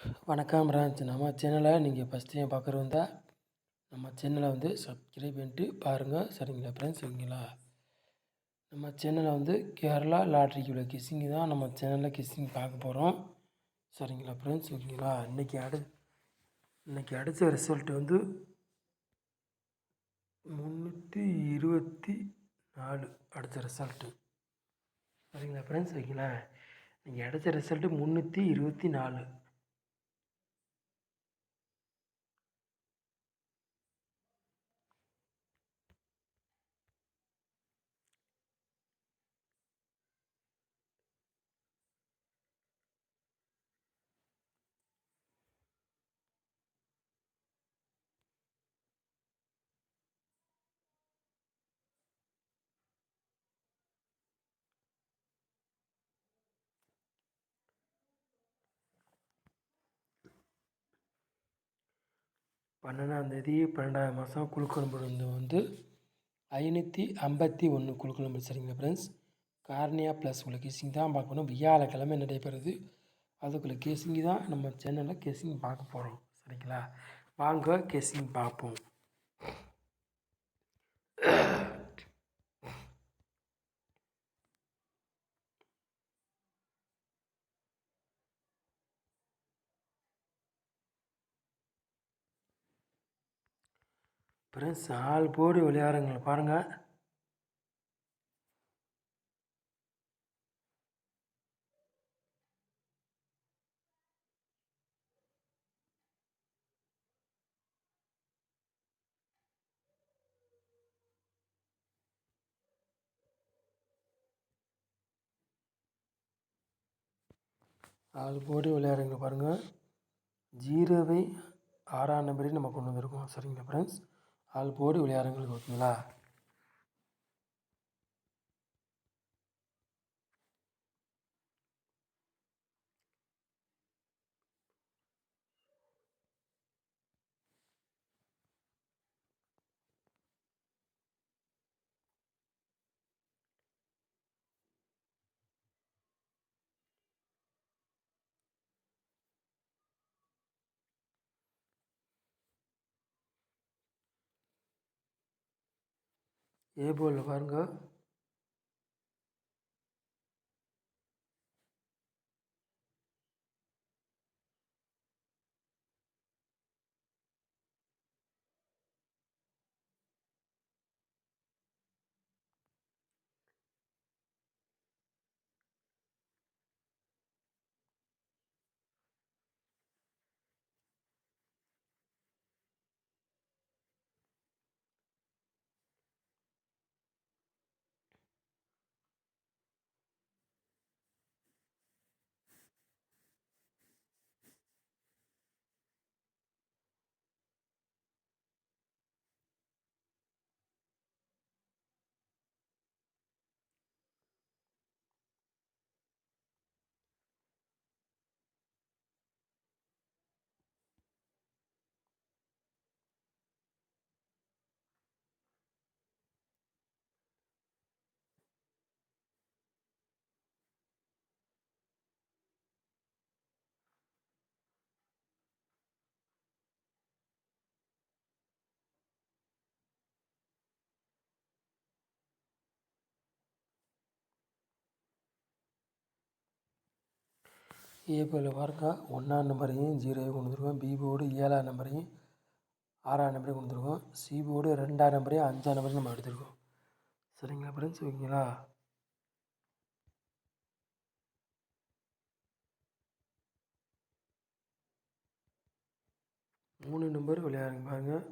வணக்கம் ராஜ். நம்ம சேனலை நீங்கள் ஃபஸ்ட் டைம் பார்க்குறவங்க இருந்தால் நம்ம சேனலை வந்து சப்ஸ்கிரைப் பண்ணிட்டு பாருங்கள் சரிங்களா ஃப்ரெண்ட்ஸ் சரிங்களா? நம்ம சேனலை வந்து கேரளா லாட்ரிக்கு உள்ள கிஸ்ஸிங் தான் நம்ம சேனலில் கிஸ்ஸிங் பார்க்க போகிறோம் சரிங்களா ஃப்ரெண்ட்ஸ் சரிங்களா? இன்றைக்கி அடு இன்றைக்கி அடித்த ரிசல்ட் வந்து முந்நூற்றி இருபத்தி நாலு அடித்த ரிசல்ட்டு சரிங்களா ஃப்ரெண்ட்ஸ் சரிங்களா? நீங்கள் அடித்த ரிசல்ட்டு முந்நூற்றி இருபத்தி நாலு. பன்னெண்டாந்தேதி பன்னெண்டாவது மாதம் குழுக்களம்பு வந்து ஐநூற்றி ஐம்பத்தி ஒன்று குழுக்களம்பு. சரிங்களா ஃப்ரெண்ட்ஸ் கார்னியா ப்ளஸ் உள்ள கேசிங் தான் பார்க்கணும். வியாழக்கிழமை நடைபெறுது. அதுக்குள்ளே கேசிங் தான் நம்ம சேனலில் கேசிங் பார்க்க போகிறோம் சரிங்களா? வாங்க கேசிங் பார்ப்போம். ஃப்ரெண்ட்ஸ் ஆள் போடு விளையாடுங்கள். பாருங்கள் ஆள் போட்டு விளையாடுங்க பாருங்கள் ஜீரோவை ஆறாம் நம்பரையும் நம்ம கொண்டு வந்திருக்கோம். சரிங்களா ஃப்ரெண்ட்ஸ் ஆள் போடு விளையாடுறவங்களுக்கு ஓகேங்களா? ஏ போலில் பாருங்கள் ஏ பார்க்கா பாருங்க ஒன்றாம் நம்பரையும் ஜீரோவையும் கொண்டு வந்துருக்கோம் பி போர்டு ஏழாம் நம்பரையும் ஆறாம் நம்பரையும் கொண்டு வந்துருக்கோம் சி போர்டு ரெண்டாம் நம்பரையும் அஞ்சாம் நம்பரையும் நம்ம எடுத்துருக்கோம். சரிங்களா ஃப்ரெண்ட்ஸ் ஓகேங்களா? மூணு நம்பர் விளையாடுங்க பாருங்கள்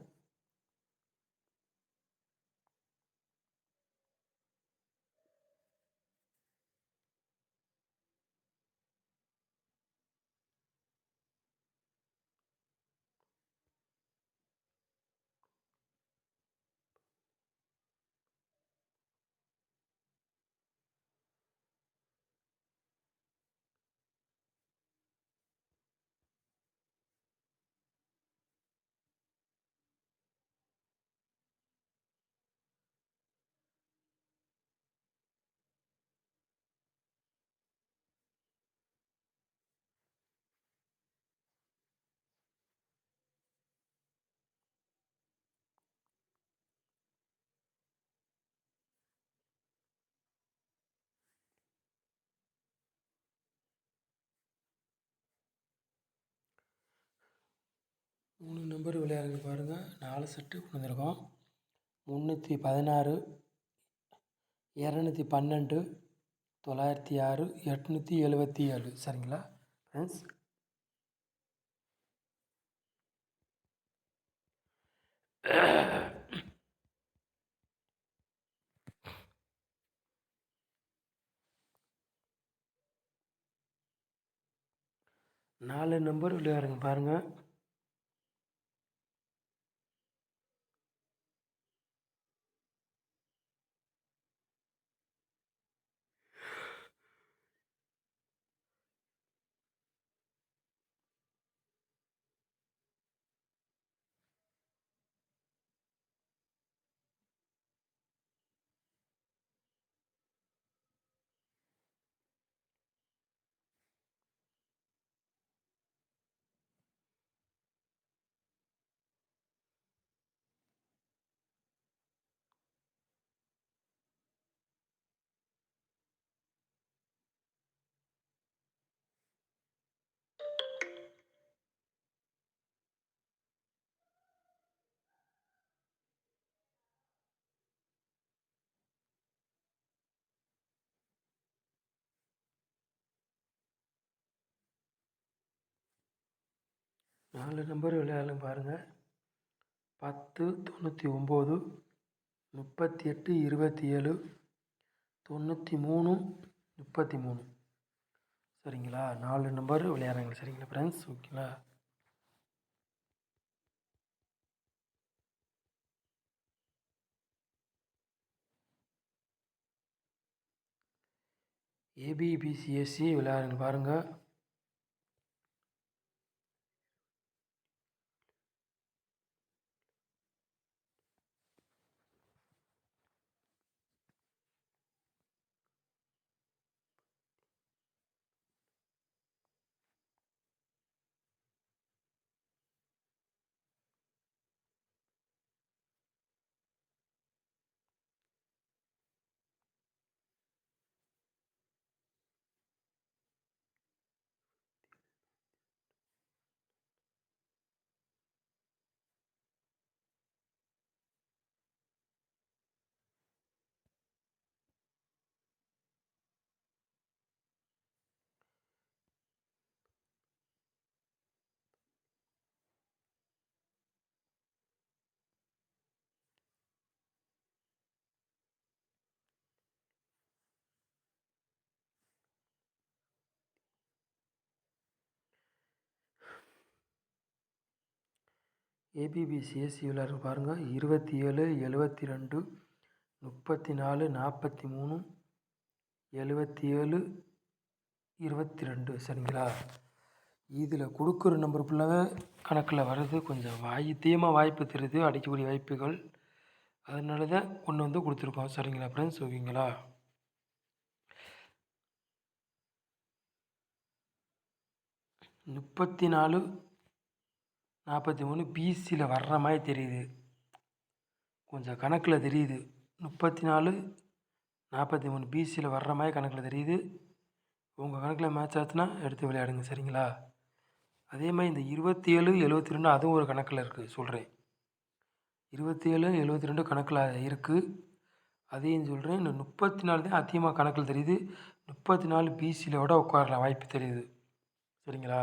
மூணு நம்பர் விளையாடுங்க பாருங்கள் நாலு செட்டு கொண்டு முந்நூற்றி பதினாறு இரநூத்தி பன்னெண்டு தொள்ளாயிரத்தி ஆறு எட்நூற்றி எழுபத்தி ஏழு. சரிங்களா ஃப்ரெண்ட்ஸ் நாலு நம்பர் விளையாடுங்க பாருங்கள் நாலு நம்பர் விளையாடலும் பாருங்கள் பத்து தொண்ணூற்றி ஒம்பது முப்பத்தி எட்டு இருபத்தி ஏழு தொண்ணூற்றி மூணு முப்பத்தி மூணு. சரிங்களா? நாலு நம்பர் விளையாடுறாங்க சரிங்களா ஃப்ரெண்ட்ஸ் ஓகேங்களா? ஏபிபிசிஎஸ்சி விளையாடுங்க பாருங்கள் ஏபிபிசிஎஸ்சியில் இருக்கு பாருங்கள் இருபத்தி ஏழு எழுபத்தி ரெண்டு முப்பத்தி நாலு நாற்பத்தி மூணு எழுபத்தி ஏழு இருபத்தி ரெண்டு சரிங்களா? இதில் கொடுக்குற நம்பர் ஃபுல்லாகவே கணக்கில் வர்றது கொஞ்சம் வாய் தீயமாக வாய்ப்பு தெரியுது அடிக்கக்கூடிய வாய்ப்புகள். அதனால தான் ஒன்று வந்து கொடுத்துருக்கோம். சரிங்களா ஃப்ரெண்ட்ஸ் ஓகேங்களா? முப்பத்தி நாலு நாற்பத்தி மூணு பிசியில் வர்ற மாதிரி தெரியுது. கொஞ்சம் கணக்கில் தெரியுது. முப்பத்தி நாலு நாற்பத்தி மூணு பிசியில் வர்ற மாதிரி கணக்கில் தெரியுது. உங்கள் கணக்கில் மேட்ச் ஆச்சுன்னா எடுத்து விளையாடுங்க சரிங்களா? அதே மாதிரி இந்த இருபத்தி ஏழு எழுபத்தி ரெண்டு அதுவும் ஒரு கணக்கில் இருக்குது சொல்கிறேன் இருபத்தி ஏழு எழுபத்தி ரெண்டு கணக்கில் இருக்குது அதையும் சொல்கிறேன் இந்த முப்பத்தி நாலு தான் அதிகமாக கணக்கில் தெரியுது. முப்பத்தி நாலு பிசியில் விட உட்காரலாம் வாய்ப்பு தெரியுது. சரிங்களா?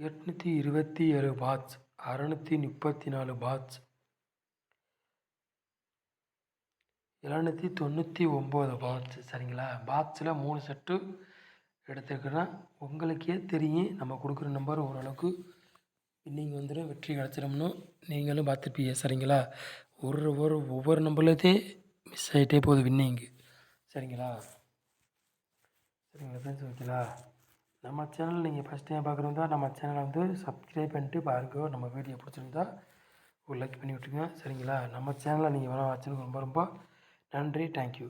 எட்நூற்றி இருபத்தி ஏழு பாட்ச் அறநூற்றி முப்பத்தி நாலு பாட்ச் எழுநூற்றி தொண்ணூற்றி ஒம்பது பாட்ச் சரிங்களா? பாட்ச்சில் மூணு செட்டு எடுத்துருக்குன்னா உங்களுக்கே தெரியும் நம்ம கொடுக்குற நம்பர் ஓரளவுக்கு வின்னிங் வந்துடும் வெற்றி கிடச்சிடும்னு நீங்களும் பார்த்துருப்பீங்க சரிங்களா? ஒரு ஒரு ஒவ்வொரு நம்பர்லேயே மிஸ் ஆகிட்டே போகுது வின்னிங்கு சரிங்களா? சரிங்களா ஃப்ரெண்ட்ஸ் ஓகேங்களா நம்ம சேனல் நீங்கள் ஃபஸ்ட் டைம் பார்க்குறதா நம்ம சேனலை வந்து சப்ஸ்கிரைப் பண்ணிட்டு பாருங்க. நம்ம வீடியோ பிடிச்சிருந்தா ஒரு லைக் பண்ணி விட்டுருங்க சரிங்களா? நம்ம சேனலை நீங்கள் வேணால் வச்சுருங்க. ரொம்ப ரொம்ப நன்றி. தேங்க்யூ